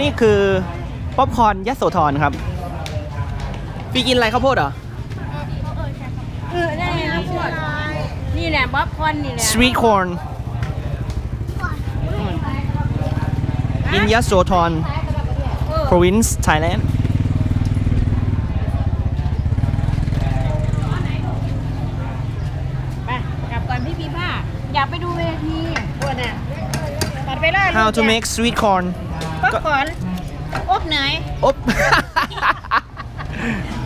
นี่คือป๊อปคอร์นยโสธรครับพี่กินอะไรข้าวโพดเหรอเออได้นะพวกนี่แหละบ๊อบคอนนี่แหละ sweet corn in ยโสธร province Thailand ไปกลับก่อนพี่พีผ้าอยากไปดูเวทีปวดน่ะตัดไปเลย how to make sweet corn ป๊อปคอร์นอบเนยอบ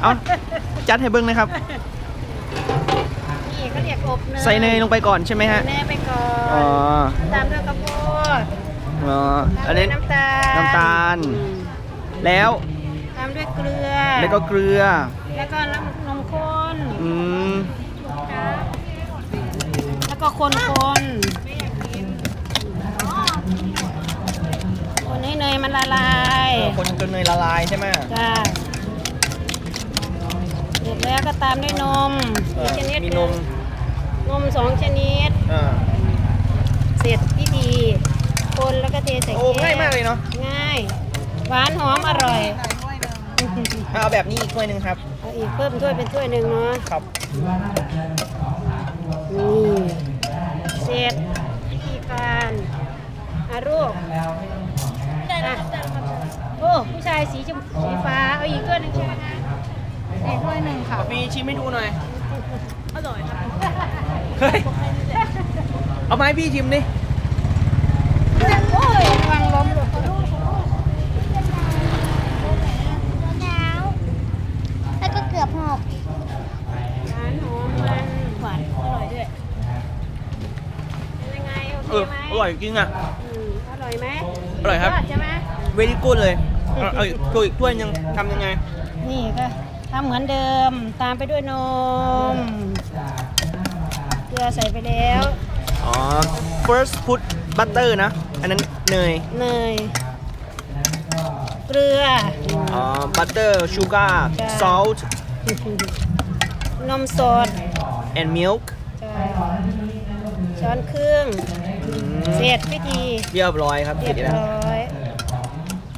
เอาจัดให้เบิ้งนะครับ นี่เขาเรียกอบเนยใส่เนยลงไปก่อนใช่ไหมฮะเนยไปก่ออ๋อน ตามด้วยข้าวโพดอ๋อตามอันด้วนี้ยน้ำตาลน้ำตาลอืมแล้วตามด้วยเกลือ แล้วก็เกลือ แล้วก็น้ำนมข้นอืม แล้วก็คนคน มันละลายคนจนเนยละลายใช่ไหม จ้าเสร็จแล้วก็ตามด้วยนมเอออีกชนิดมีหนนึ่งมนมสองชนิด อ่าเสร็จพิธี คนแล้วก็เทใส่โอ้แก้วง่ายมากเลยเนาะง่าย หวานหอมอร่อยเอาแบบนี้อีกถ้วยหนึ่งครับ เอาอีกเพิ่มถ้วยเป็นถ้วยหนึ่งเนาะ ครับนี่เสร็จวิธีการอารูป อะโอ้ผู้ชายสีชมสีฟ้า เอาอีกถ้วยหนึ่งใช่ไหมคะอีกถ้วยหนึ่งค่ะปีชิมให้ดูหน่อย อร่อยครับเฮ้ย เอาไมาให้พี่ชิมดิ โอ้ยระวังล้มหลุดแล้วแล้วก็เกือบหกหวานหอมมันหวานอร่อยด้วย เป็นยังไง โอเคเออไหมอร่อยจริงอะ อืมอ ร่อยไหมอร่อยครับดใช่ไหมเวลี่กูดเลยเอาเอาอีกถ้วยอีกถ้วยหนึงทำยังไง นี่ก็ทำเหมือนเดิมตามไปด้วยนมเกลือใส่ไปแล้วอ๋อ first put butter นะ อันนั้นเนย เนยเกลือ อ๋อ butter sugar จ้ะ salt นมสด and milk ใช่ช้อนครึ่งอืม เสร็จพิธีเรียบร้อยครับเรีเสร็ยจบแล้ว ร้อย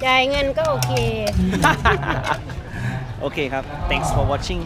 จ่ายเงินก็โอเค โอเคครับ thanks for watching